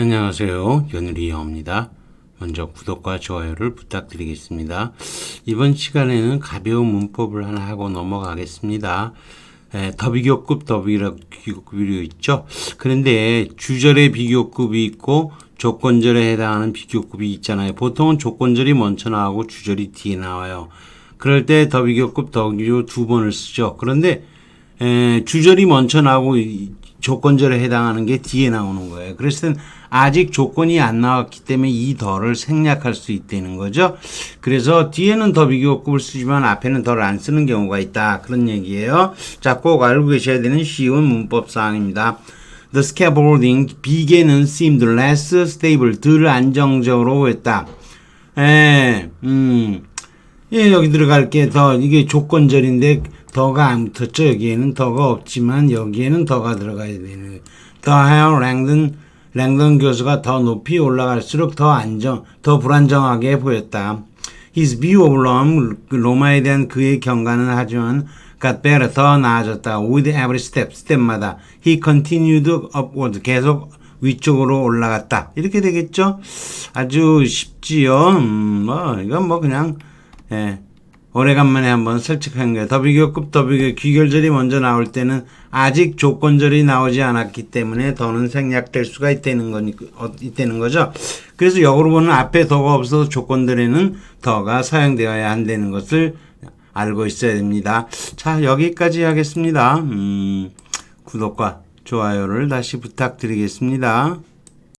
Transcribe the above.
안녕하세요. 연우리 영입니다. 먼저 구독과 좋아요를 부탁드리겠습니다. 이번 시간에는 가벼운 문법을 하나 하고 넘어가겠습니다. 에, 더 비교급, 더 비교급이 있죠. 그런데 주절의 비교급이 있고 조건절에 해당하는 비교급이 있잖아요. 보통은 조건절이 먼저 나오고 주절이 뒤에 나와요. 그럴 때 더 비교급, 더 비교 두 번을 쓰죠. 그런데 에, 주절이 먼저 나오고 이 조건절에 해당하는 게 뒤에 나오는 거예요. 그래서 아직 조건이 안 나왔기 때문에 이 덜을 생략할 수 있다는 거죠. 그래서 뒤에는 더 비교급을 쓰지만 앞에는 덜 안 쓰는 경우가 있다. 그런 얘기예요. 자, 꼭 알고 계셔야 되는 쉬운 문법 사항입니다. The scaffolding 비계는 seemed less stable, 덜 안정적으로 했다. 에, 음, 예, 여기 들어갈 게 더, 이게 조건절인데, 더가 안 붙었죠. 여기에는 더가 없지만, 여기에는 더가 들어가야 되는. 더 하여 랭든, 랭든 교수가 더 높이 올라갈수록 더 안정, 더 불안정하게 보였다. His view of Rome, 그 로마에 대한 그의 경관은 하지만, got better, 더 나아졌다. With every step, step마다. He continued upward, 계속 위쪽으로 올라갔다. 이렇게 되겠죠? 아주 쉽지요. 음, 뭐, 이건 뭐 그냥, 예. 오래간만에 한번 설득한 거예요. 더비교급 더비교 귀결절이 먼저 나올 때는 아직 조건절이 나오지 않았기 때문에 더는 생략될 수가 있다는 거니 어, 있다는 거죠. 그래서 역으로 보면 앞에 더가 없어도 조건들에는 더가 사용되어야 한다는 것을 알고 있어야 됩니다. 자 여기까지 하겠습니다. 음, 구독과 좋아요를 다시 부탁드리겠습니다.